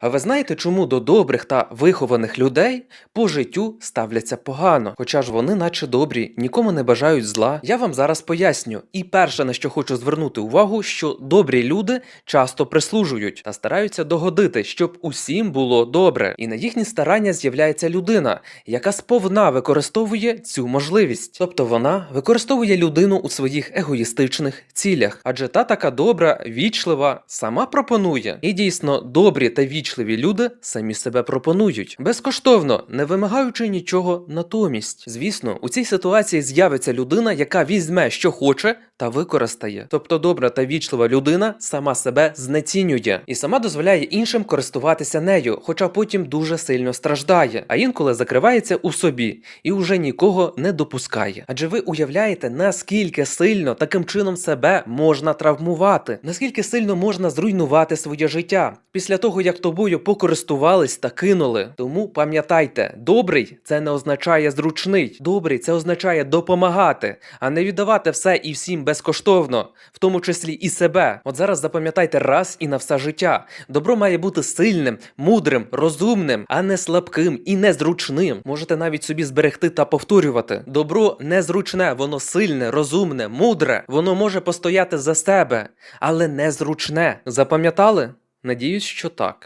А ви знаєте, чому до добрих та вихованих людей по життю ставляться погано? Хоча ж вони, наче добрі, нікому не бажають зла. Я вам зараз поясню. І перше, на що хочу звернути увагу, що добрі люди часто прислужують та стараються догодити, щоб усім було добре. І на їхні старання з'являється людина, яка сповна використовує цю можливість. Тобто вона використовує людину у своїх егоїстичних цілях, адже та така добра, вічлива, сама пропонує. І дійсно, добрі та вічливі люди самі себе пропонують, безкоштовно, не вимагаючи нічого натомість. Звісно, у цій ситуації з'явиться людина, яка візьме, що хоче, та використає. Тобто добра та вічлива людина сама себе знецінює і сама дозволяє іншим користуватися нею, хоча потім дуже сильно страждає, а інколи закривається у собі і уже нікого не допускає. Адже ви уявляєте, наскільки сильно таким чином себе можна травмувати, наскільки сильно можна зруйнувати своє життя після того, як тобою покористувались та кинули. Тому пам'ятайте, добрий це не означає зручний. Добрий це означає допомагати, а не віддавати все і всім безкоштовно, в тому числі і себе. От зараз запам'ятайте раз і на все життя. Добро має бути сильним, мудрим, розумним, а не слабким і незручним. Можете навіть собі зберегти та повторювати. Добро незручне, воно сильне, розумне, мудре. Воно може постояти за себе, але незручне. Запам'ятали? Надіюсь, що так.